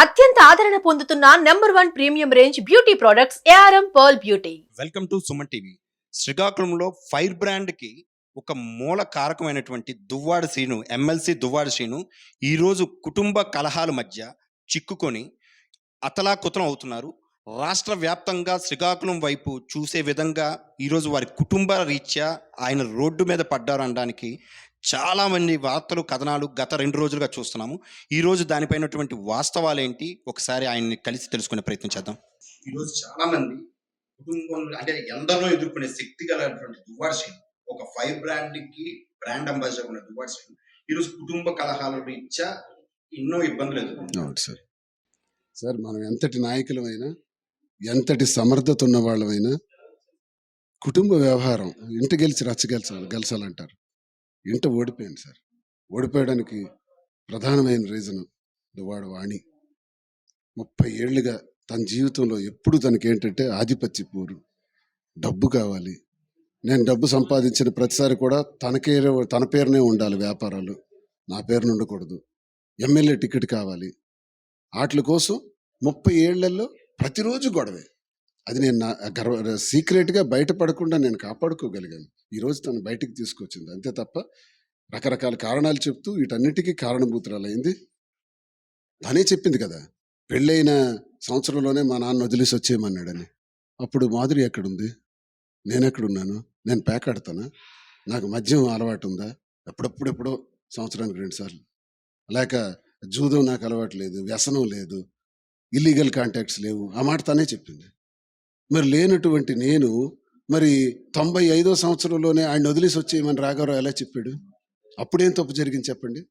అత్యంత ఆదరణ పొందుతున్న number one premium range beauty products ARM pearl beauty. Welcome to Suman TV. శ్రీకాకుళంలో fire బ్రాండ్కి ఒక మూల కారకమైనటువంటి దువ్వాడ శ్రీను ఎమ్మెల్సీ దువ్వాడ శ్రీను ఈరోజు కుటుంబ కలహాల మధ్య చిక్కుకొని అతలాకుతలం అవుతున్నారు. రాష్ట్ర వ్యాప్తంగా శ్రీకాకుళం వైపు చూసే విధంగా ఈరోజు వారి కుటుంబ రీత్యా ఆయన రోడ్డు మీద పడ్డారు అనడానికి చాలామంది వార్తలు కథనాలు గత రెండు రోజులుగా చూస్తున్నాము. ఈరోజు దానిపైనటువంటి వాస్తవాలు ఏంటి ఒకసారి ఆయన్ని కలిసి తెలుసుకునే ప్రయత్నం చేద్దాం. ఈరోజు చాలామంది కుటుంబంలో అంటే ఎందరినో ఎదుర్కొనే శక్తి గలటువంటి దువ్వాడ్ శ్రీను ఒక ఫైవ్ బ్రాండ్కి బ్రాండ్ అంబాసిడర్ ఉన్న దువ్వాడ్ ఈరోజు కుటుంబ కలహాల రీత్యా ఎన్నో ఇబ్బందులు ఎదుర్కొంటున్నారు. అవును సార్. సార్ మనం ఎంతటి నాయకులమైనా ఎంతటి సమర్థత ఉన్న వాళ్ళమైనా కుటుంబ వ్యవహారం ఇంట గెలిచి రచ్చ గెలిచాలి గెలిచాలంటారు. ఇంట ఓడిపోయింది సార్. ఓడిపోయడానికి ప్రధానమైన రీజన్ వాడు వాణి. ముప్పై ఏళ్ళుగా తన జీవితంలో ఎప్పుడు తనకి ఏంటంటే ఆధిపత్య పూరు. డబ్బు కావాలి. నేను డబ్బు సంపాదించిన ప్రతిసారి కూడా తనకే తన పేరునే ఉండాలి వ్యాపారాలు. నా పేరున ఉండకూడదు. ఎమ్మెల్యే టికెట్ కావాలి. వాటి కోసం ముప్పై ఏళ్ళలో ప్రతిరోజు గొడవే. అది నేను నా గర్వ సీక్రెట్గా బయటపడకుండా నేను కాపాడుకోగలిగాను. ఈరోజు తను బయటికి తీసుకొచ్చింది. అంతే తప్ప రకరకాల కారణాలు చెప్తూ వీటన్నిటికీ కారణభూతురాలైంది. తనే చెప్పింది కదా పెళ్ళైన సంవత్సరంలోనే మా నాన్న వదిలేసి వచ్చేయమన్నాడని. అప్పుడు మాధురి ఎక్కడుంది? నేను ఎక్కడున్నాను నేను పేకాడతానా నాకు మద్యం అలవాటు ఉందా ఎప్పుడప్పుడెప్పుడో సంవత్సరానికి రెండుసార్లు లేక జూదం నాకు అలవాటు లేదు వ్యసనం లేదు ఇల్లీగల్ కాంటాక్ట్స్ లేవు. ఆ మాట తనే చెప్పింది. మరి లేనటువంటి నేను మరి తొంభై ఐదో సంవత్సరంలోనే ఆయన వదిలేసి వచ్చేయమని రాఘవరావు ఎలా చెప్పాడు? అప్పుడేం తప్పు జరిగింది చెప్పండి.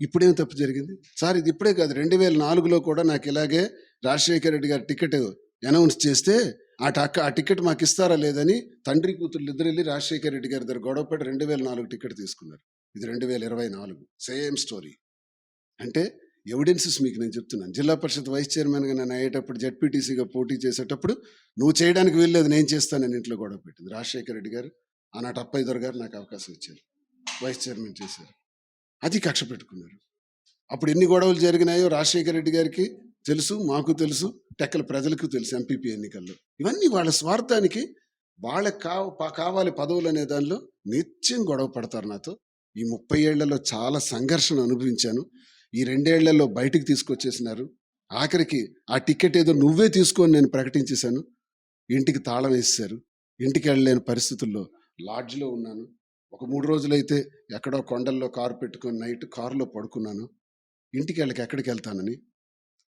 ఇప్పుడేం తప్పు జరిగింది? సార్ ఇది ఇప్పుడే కాదు. రెండు వేల నాలుగులో కూడా నాకు ఇలాగే రాజశేఖర రెడ్డి గారి టికెట్ అనౌన్స్ చేస్తే ఆ టక్క ఆ టికెట్ మాకు ఇస్తారా లేదని తండ్రి కూతురు ఇద్దరు వెళ్ళి రాజశేఖర రెడ్డి గారి దగ్గర గొడవపడి రెండు వేల నాలుగు టికెట్ తీసుకున్నారు. ఇది రెండు వేల ఇరవై నాలుగు. Same story. అంటే ఎవిడెన్సెస్ మీకు నేను చెప్తున్నాను. జిల్లా పరిషత్ వైస్ చైర్మన్గా నేను అయ్యేటప్పుడు జడ్పీటీసీగా పోటీ చేసేటప్పుడు నువ్వు చేయడానికి వీల్లేదు నేను చేస్తానని ఇంట్లో గొడవ పెట్టింది. రాజశేఖర రెడ్డి గారు ఆనాటి అప్పయ్య గారు నాకు అవకాశం ఇచ్చారు. వైస్ చైర్మన్ చేశారు. అది కక్ష పెట్టుకున్నారు. అప్పుడు ఎన్ని గొడవలు జరిగినాయో రాజశేఖర రెడ్డి గారికి తెలుసు మాకు తెలుసు టెక్కల ప్రజలకు తెలుసు ఎంపీపీ ఎన్నికల్లో. ఇవన్నీ వాళ్ళ స్వార్థానికి వాళ్ళకి కావ కావాలి పదవులు అనే దానిలో నిత్యం గొడవ పడతారు నాతో. ఈ ముప్పై ఏళ్ళలో చాలా సంఘర్షణ అనుభవించాను. ఈ రెండేళ్ళలో బయటికి తీసుకొచ్చేసినారు. ఆఖరికి ఆ టికెట్ ఏదో నువ్వే తీసుకొని నేను ప్రకటించేశాను. ఇంటికి తాళం వేసేశారు. ఇంటికి వెళ్ళలేని పరిస్థితుల్లో లాడ్జ్లో ఉన్నాను. ఒక మూడు రోజులైతే ఎక్కడో కొండల్లో కారు పెట్టుకొని నైట్ కారులో పడుకున్నాను. ఇంటికి వెళ్ళక ఎక్కడికి వెళ్తానని.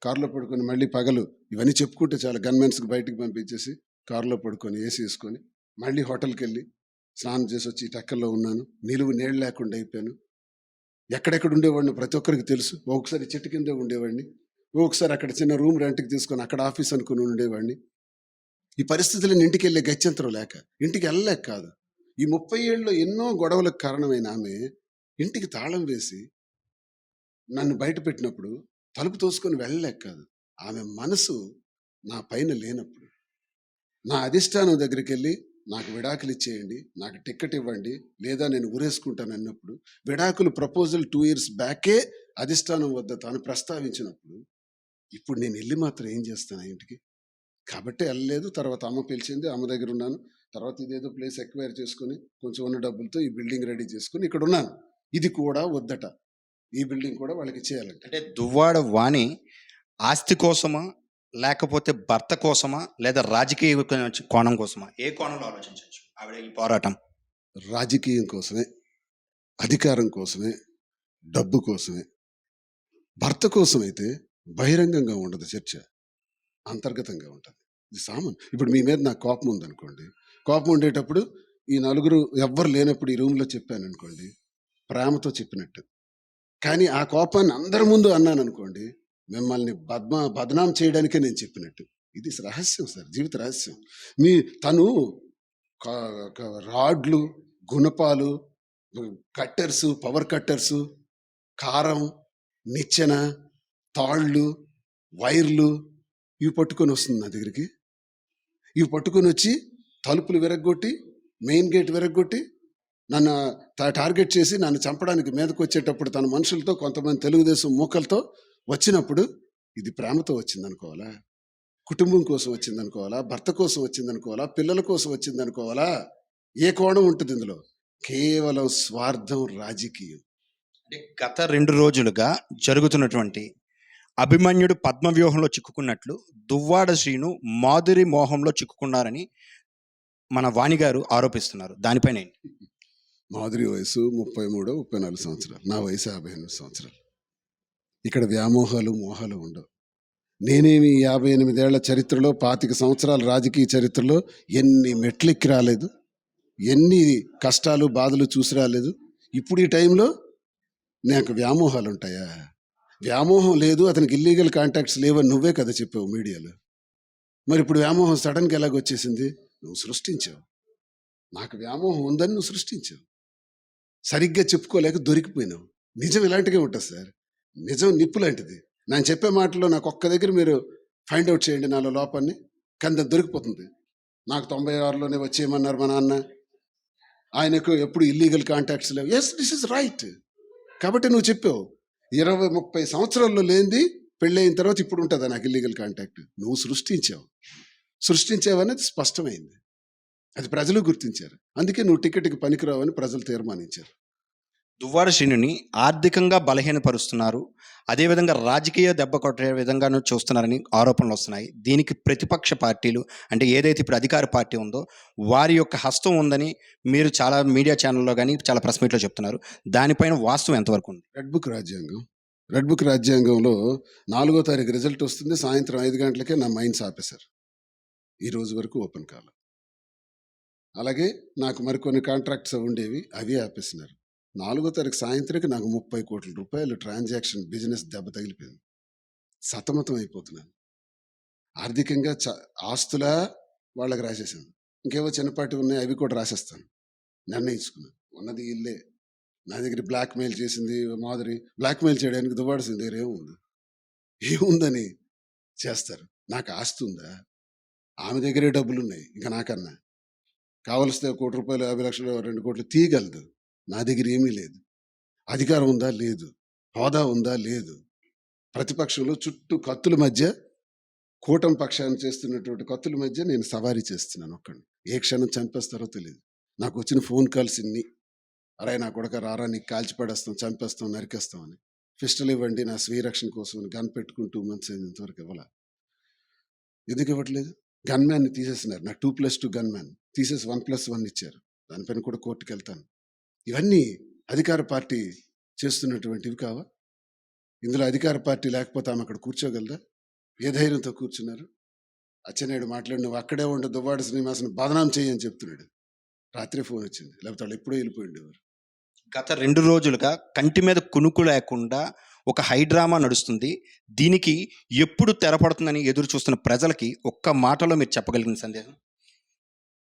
కారులో పడుకొని మళ్ళీ పగలు ఇవన్నీ చెప్పుకుంటే చాలా గన్మెన్స్కి బయటికి పంపించేసి కారులో పడుకొని ఏసీ వేసుకొని మళ్ళీ హోటల్కి వెళ్ళి స్నానం చేసి వచ్చి టెక్కల్లో ఉన్నాను. నిలువు నీళ్ళు లేకుండా అయిపోయాను. ఎక్కడెక్కడ ఉండేవాడిని ప్రతి ఒక్కరికి తెలుసు. ఒకసారి చెట్టు కిందే ఉండేవాడిని. ఒకసారి అక్కడ చిన్న రూమ్ రెంట్కి తీసుకొని అక్కడ ఆఫీస్ అనుకుని ఉండేవాడిని. ఈ పరిస్థితులు ఇంటికి వెళ్ళే గత్యంతరం లేక ఇంటికి వెళ్ళలేక కాదు. ఈ ముప్పై ఏళ్ళలో ఎన్నో గొడవలకు కారణమైన ఆమె ఇంటికి తాళం వేసి నన్ను బయట పెట్టినప్పుడు తలుపు తోసుకొని వెళ్ళలేక కాదు. ఆమె మనసు నా పైన లేనప్పుడు. నా అధిష్టానం దగ్గరికి వెళ్ళి నాకు విడాకులు ఇచ్చేయండి నాకు టికెట్ ఇవ్వండి లేదా నేను ఊరేసుకుంటాను అన్నప్పుడు విడాకులు ప్రపోజల్ టూ ఇయర్స్ బ్యాకే అధిష్టానం వద్ద తాను ప్రస్తావించినప్పుడు ఇప్పుడు నేను వెళ్ళి మాత్రం ఏం చేస్తాను ఇంటికి? కాబట్టి వెళ్ళలేదు తర్వాత అమ్మ పిలిచింది అమ్మ దగ్గర ఉన్నాను తర్వాత ఇదేదో ప్లేస్ ఎక్వైర్ చేసుకొని కొంచెం ఉన్న డబ్బులతో ఈ బిల్డింగ్ రెడీ చేసుకుని ఇక్కడ ఉన్నాను. ఇది కూడా వద్దట. ఈ బిల్డింగ్ కూడా వాళ్ళకి చేయాలంటే. అంటే దువ్వాడ వాణి ఆస్తి కోసమా? లేకపోతే భర్త కోసమా? లేదా రాజకీయ కోణం కోసమా? ఏ కోణంలో ఆలోచించవచ్చు? ఆవిడ ఈ పోరాటం. రాజకీయం కోసమే అధికారం కోసమే డబ్బు కోసమే. భర్త కోసమైతే బహిరంగంగా ఉండదు చర్చ. అంతర్గతంగా ఉంటుంది. ఇది సామాన్. ఇప్పుడు మీ మీద నాకు కోపం ఉందనుకోండి. కోపం ఉండేటప్పుడు ఈ నలుగురు ఎవ్వరు లేనప్పుడు ఈ రూమ్లో చెప్పాను అనుకోండి ప్రేమతో చెప్పినట్టు. కానీ ఆ కోపాన్ని అందరి ముందు అన్నాను అనుకోండి మిమ్మల్ని బద్మ బదనాం చేయడానికే నేను చెప్పినట్టు. ఇది రహస్యం సార్ జీవిత రహస్యం. మీ తను రాడ్లు గుణపాలు కట్టర్స్ పవర్ కట్టర్స్ కారం నిచ్చెన తాళ్ళు వైర్లు ఇవి పట్టుకొని వస్తుంది నా దగ్గరికి. ఇవి పట్టుకొని వచ్చి తలుపులు విరగ్గొట్టి మెయిన్ గేట్ విరగ్గొట్టి నన్ను టార్గెట్ చేసి నన్ను చంపడానికి మీదకు వచ్చేటప్పుడు తన మనుషులతో కొంతమంది తెలుగుదేశం మూకలతో వచ్చినప్పుడు ఇది ప్రేమతో వచ్చిందనుకోవాలా? కుటుంబం కోసం వచ్చిందనుకోవాలా? భర్త కోసం వచ్చిందనుకోవాలా? పిల్లల కోసం వచ్చిందనుకోవాలా? ఏ కోణం ఉంటుంది ఇందులో? కేవలం స్వార్థం రాజకీయం. అంటే గత రెండు రోజులుగా జరుగుతున్నటువంటి అభిమన్యుడు పద్మవ్యూహంలో చిక్కుకున్నట్లు దువ్వాడ శ్రీను మాధురి మోహంలో చిక్కుకున్నారని మన వాణి గారు ఆరోపిస్తున్నారు. దానిపైన? మాధురి వయసు ముప్పై మూడు ముప్పై నాలుగు సంవత్సరాలు. నా వయసు యాభై ఎనిమిది సంవత్సరాలు. ఇక్కడ వ్యామోహాలు మోహాలు ఉండవు. నేనేమి యాభై ఎనిమిదేళ్ళ చరిత్రలో పాతిక సంవత్సరాల రాజకీయ చరిత్రలో ఎన్ని మెట్లెక్కి రాలేదు ఎన్ని కష్టాలు బాధలు చూసి రాలేదు. ఇప్పుడు ఈ టైంలో నాకు వ్యామోహాలు ఉంటాయా? వ్యామోహం లేదు అతనికి ఇల్లీగల్ కాంటాక్ట్స్ లేవని నువ్వే కదా చెప్పావు మీడియాలో. మరి ఇప్పుడు వ్యామోహం సడన్గా ఎలాగొచ్చేసింది నువ్వు సృష్టించావు. నాకు వ్యామోహం ఉందని నువ్వు సృష్టించావు. సరిగ్గా చెప్పుకోలేక దొరికిపోయినావు. నిజం ఇలాంటిగా ఉంటుంది సార్. నిజం నిప్పు లాంటిది నేను చెప్పే మాటలో నాకు ఒక్క దగ్గర మీరు ఫైండ్ అవుట్ చేయండి నాలో లోపాన్ని. కంద దొరికిపోతుంది. నాకు తొంభై ఆరులోనే వచ్చేయమన్నారు మా నాన్న. ఆయనకు ఎప్పుడు ఇల్లీగల్ కాంటాక్ట్స్ లేవు. ఎస్ దిస్ ఇస్ రైట్ కాబట్టి నువ్వు చెప్పావు. ఇరవై ముప్పై సంవత్సరాల్లో లేనిది పెళ్ళైన తర్వాత ఇప్పుడు ఉంటుందా నాకు ఇల్లీగల్ కాంటాక్ట్ నువ్వు సృష్టించావు. సృష్టించావనేది స్పష్టమైంది. అది ప్రజలు గుర్తించారు. అందుకే నువ్వు టికెట్కి పనికిరావని ప్రజలు తీర్మానించారు. దువ్వాడ శ్రీనుని ఆర్థికంగా బలహీనపరుస్తున్నారు. అదేవిధంగా రాజకీయ దెబ్బ కొట్టే విధంగాను చూస్తున్నారని ఆరోపణలు వస్తున్నాయి. దీనికి ప్రతిపక్ష పార్టీలు అంటే ఏదైతే ఇప్పుడు అధికార పార్టీ ఉందో వారి యొక్క హస్తం ఉందని మీరు చాలా మీడియా ఛానల్లో కానీ చాలా ప్రెస్ మీట్లో చెప్తున్నారు. దానిపైన వాస్తవం ఎంతవరకు ఉంది? రెడ్ బుక్ రాజ్యాంగం. రెడ్ బుక్ రాజ్యాంగంలో నాలుగో తారీఖు రిజల్ట్ వస్తుంది. సాయంత్రం ఐదు గంటలకే నా మైండ్స్ ఆపేశారు. ఈ రోజు వరకు ఓపెన్ కాలం. అలాగే నాకు మరికొన్ని కాంట్రాక్ట్స్ ఉండేవి అవి ఆపేసినారు. నాలుగో తారీఖు సాయంత్రానికి నాకు ముప్పై కోట్ల రూపాయలు ట్రాన్సాక్షన్ బిజినెస్ దెబ్బ తగిలిపోయింది. సతమతం అయిపోతున్నాను. ఆర్థికంగా చ ఆస్తులా వాళ్ళకి రాసేసాను ఇంకేవో చిన్నపాటి ఉన్నాయి అవి కూడా రాసేస్తాను. నిర్ణయించుకున్నాను. ఉన్నది ఇల్లే. నా దగ్గర బ్లాక్మెయిల్ చేసింది మాదిరి బ్లాక్మెయిల్ చేయడానికి దువ్వాడాల్సిన దగ్గర ఏముంది? ఏముందని చేస్తారు. నాకు ఆస్తి ఉందా? ఆమె దగ్గరే డబ్బులు ఉన్నాయి ఇంకా నాకన్నా. కావలిస్తే కోటి రూపాయలు యాభై లక్షలు రెండు కోట్లు తీయగలదు. నా దగ్గర ఏమీ లేదు. అధికారం ఉందా? లేదు. హోదా ఉందా? లేదు. ప్రతిపక్షంలో చుట్టూ కత్తుల మధ్య కూటమి పక్షాన్ని చేస్తున్నటువంటి కత్తుల మధ్య నేను సవారీ చేస్తున్నాను ఒక్కడిని. ఏ క్షణం చంపేస్తారో తెలియదు నాకు వచ్చిన ఫోన్ కాల్స్ ఇన్ని. అరే నా కొడక రారా నీకు కాల్చి పడేస్తాం చంపేస్తాం నరికేస్తాం అని. పిస్టల్ ఇవ్వండి నా స్వీరక్షణ కోసం గన్ పెట్టుకుని టూ మంత్స్ అయింది ఇంతవరకు ఇవ్వాల. ఎందుకు ఇవ్వట్లేదు? గన్ మ్యాన్ని తీసేసినారు. నా two plus two gun man. తీసేసి వన్ ప్లస్ వన్ ఇచ్చారు. దానిపైన కూడా కోర్టుకు వెళ్తాను ఇవన్నీ అధికార పార్టీ చేస్తున్నటువంటివి కావా? ఇందులో అధికార పార్టీ లేకపోతే ఆమె అక్కడ కూర్చోగలదా? ఏ ధైర్యంతో కూర్చున్నారు? అచ్చెన్నాయుడు మాట్లాడి నువ్వు అక్కడే ఉండే దువ్వాడ శ్రీనివాసను బదనాం చేయని చెప్తున్నాడు. రాత్రి ఫోన్ వచ్చింది. లేకపోతే వాళ్ళు ఎప్పుడో వెళ్ళిపోయిండేవారు. గత రెండు రోజులుగా కంటి మీద కునుకు లేకుండా ఒక హైడ్రామా నడుస్తుంది. దీనికి ఎప్పుడు తెరపడుతుందని ఎదురు చూస్తున్న ప్రజలకి ఒక్క మాటలో మీరు చెప్పగలిగిన సందేహం?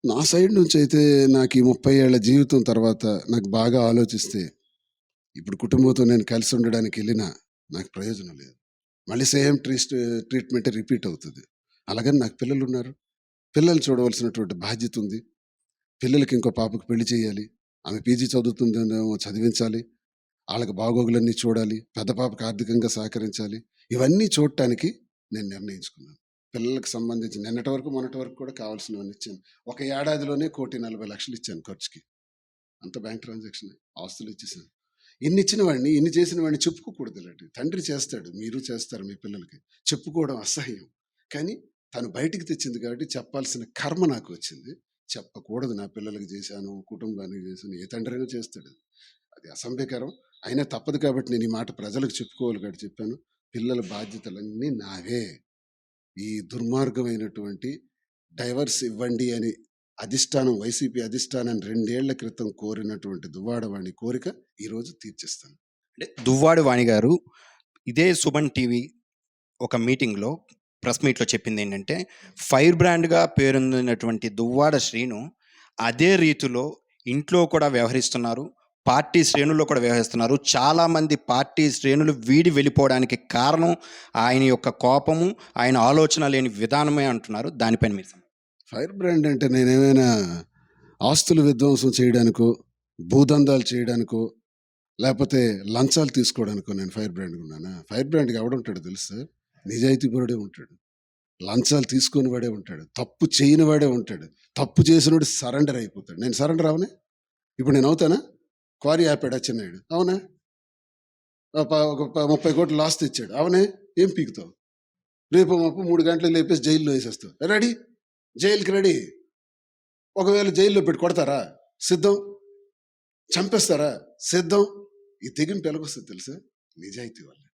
నా సైడ్ నుంచి అయితే నాకు ఈ ముప్పై ఏళ్ళ జీవితం తర్వాత నాకు బాగా ఆలోచిస్తే ఇప్పుడు కుటుంబంతో నేను కలిసి ఉండడానికి వెళ్ళినా నాకు ప్రయోజనం లేదు. మళ్ళీ సేమ్ ట్రీస్ట్ ట్రీట్మెంటే రిపీట్ అవుతుంది. అలాగని నాకు పిల్లలు ఉన్నారు. పిల్లలు చూడవలసినటువంటి బాధ్యత ఉంది. పిల్లలకి ఇంకో పాపకు పెళ్ళి చేయాలి. ఆమె పీజీ చదువుతుందేమో చదివించాలి. వాళ్ళకి బాగోగులన్నీ చూడాలి. పెద్ద పాపకు ఆర్థికంగా సహకరించాలి. ఇవన్నీ చూడటానికి నేను నిర్ణయించుకున్నాను. పిల్లలకు సంబంధించి నిన్నటి వరకు మొన్నటి వరకు కూడా కావాల్సినవన్నీ ఇచ్చాను. ఒక ఏడాదిలోనే కోటి నలభై లక్షలు ఇచ్చాను ఖర్చుకి. అంత బ్యాంక్ ట్రాన్సాక్షన్ ఆస్తులు ఇచ్చేసాను. ఇన్ని ఇచ్చిన వాడిని ఇన్ని చేసిన వాడిని చెప్పుకోకూడదు ఇలాంటి తండ్రి చేస్తాడు మీరు చేస్తారు మీ పిల్లలకి. చెప్పుకోవడం అసహ్యం. కానీ తను బయటికి తెచ్చింది కాబట్టి చెప్పాల్సిన కర్మ నాకు వచ్చింది. చెప్పకూడదు నా పిల్లలకి చేశాను కుటుంబానికి చేశాను ఏ తండ్రైనా చేస్తాడు. అది అసంభ్యకరం. అయినా తప్పదు కాబట్టి నేను ఈ మాట ప్రజలకు చెప్పుకోవాలి కాబట్టి చెప్పాను. పిల్లల బాధ్యతలన్నీ నావే. ఈ దుర్మార్గమైనటువంటి డైవర్స్ ఇవ్వండి అని అధిష్టానం వైసీపీ అధిష్టానం రెండేళ్ళ క్రితం కోరినటువంటి దువ్వాడవాణి కోరిక ఈరోజు తీర్చిస్తాను. అంటే దువ్వాడవాణి గారు ఇదే సుమన్ టీవీ ఒక మీటింగ్లో ప్రెస్ మీట్లో చెప్పింది ఏంటంటే ఫైర్ బ్రాండ్గా పేరొందినటువంటి దువ్వాడ శ్రీను అదే రీతిలో ఇంట్లో కూడా వ్యవహరిస్తున్నారు. పార్టీ శ్రేణుల్లో కూడా వ్యవహరిస్తున్నారు. చాలామంది పార్టీ శ్రేణులు వీడి వెళ్ళిపోవడానికి కారణం ఆయన యొక్క కోపము ఆయన ఆలోచన లేని విధానమే అంటున్నారు. దానిపైన మీరు ఫైర్ బ్రాండ్ అంటే నేనేమైనా ఆస్తులు విధ్వంసం చేయడానికో భూదందాలు చేయడానికో లేకపోతే లంచాలు తీసుకోవడానికో నేను ఫైర్ బ్రాండ్ ఉన్నానా? ఫైర్ బ్రాండ్కి ఎవడుంటాడో తెలుసు నిజాయితీ పరుడే ఉంటాడు. లంచాలు తీసుకొని వాడే ఉంటాడు. తప్పు చేయని వాడే ఉంటాడు. తప్పు చేసినోడు సరెండర్ అయిపోతాడు. నేను సరెండర్ అవనే? ఇప్పుడు నేను అవుతానా? క్వారీ ఆపాడు అచ్చెన్నాయుడు అవునా? ఒక ముప్పై కోట్లు లాస్ తెచ్చాడు అవునే? ఏం పీకుతావు? రేపు మాపు మూడు గంటలు లేపేసి జైల్లో వేసేస్తావు. రెడీ? జైలుకి రెడీ? ఒకవేళ జైల్లో పెట్టి కొడతారా? సిద్ధం? చంపేస్తారా? సిద్ధం? ఈ తెగింపు ఎలాగొస్తుంది తెలుసా? నిజాయితీ వల్ల.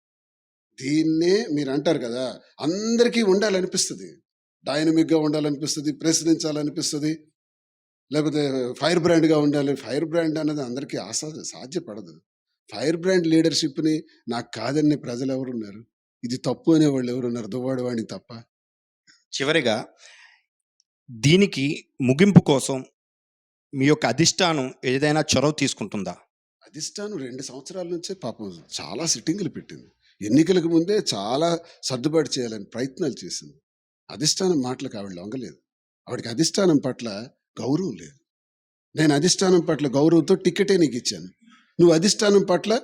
దీన్నే మీరు అంటారు కదా అందరికీ ఉండాలనిపిస్తుంది. డైనమిక్గా ఉండాలనిపిస్తుంది ప్రశ్నించాలనిపిస్తుంది. లేకపోతే ఫైర్ బ్రాండ్గా ఉండాలి. ఫైర్ బ్రాండ్ అన్నది అందరికీ ఆసా సాధ్యపడదు. ఫైర్ బ్రాండ్ లీడర్షిప్ని నాకు కాదనే ప్రజలు ఎవరున్నారు ఇది తప్పు అనేవాళ్ళు ఎవరున్నారు దువ్వాడు వాడిని తప్ప. చివరిగా దీనికి ముగింపు కోసం మీ యొక్క అధిష్టానం ఏదైనా చొరవ తీసుకుంటుందా? అధిష్టానం రెండు సంవత్సరాల నుంచే పాపం చాలా సిట్టింగులు పెట్టింది. ఎన్నికలకు ముందే చాలా సర్దుబాటు చేయాలని ప్రయత్నాలు చేసింది. అధిష్టానం మాటలకు ఆవిడ లొంగలేదు. ఆవిడకి అధిష్టానం పట్ల గౌరవం లేదు. నేను అధిష్టానం పట్ల గౌరవంతో టికెటే నీకు ఇచ్చాను. నువ్వు అధిష్టానం పట్ల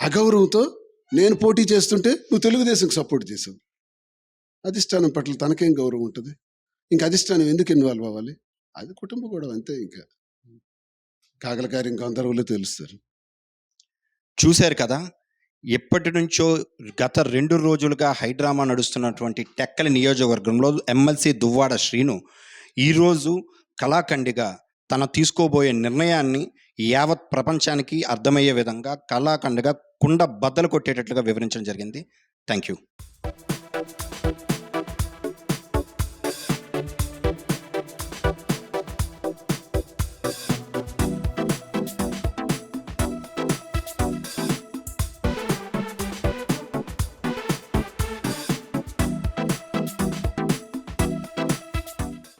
అగౌరవంతో నేను పోటీ చేస్తుంటే నువ్వు తెలుగుదేశంకి సపోర్ట్ చేసావు. అధిష్టానం పట్ల తనకేం గౌరవం ఉంటుంది? ఇంకా అధిష్టానం ఎందుకు ఇన్వాల్వ్ అవ్వాలి? అది కుటుంబ గొడవ అంతే ఇంకా. కాకల కార్యం తెలుస్తారు. చూశారు కదా ఎప్పటి నుంచో గత రెండు రోజులుగా హైడ్రామా నడుస్తున్నటువంటి టెక్కల నియోజకవర్గంలో ఎమ్మెల్సీ దువ్వాడ శ్రీను ఈరోజు కళాఖండిగా తన తీసుకోబోయే నిర్ణయాన్ని యావత్ ప్రపంచానికి అర్థమయ్యే విధంగా కళాఖండిగా కుండ బద్దలు కొట్టేటట్లుగా వివరించడం జరిగింది. Thank you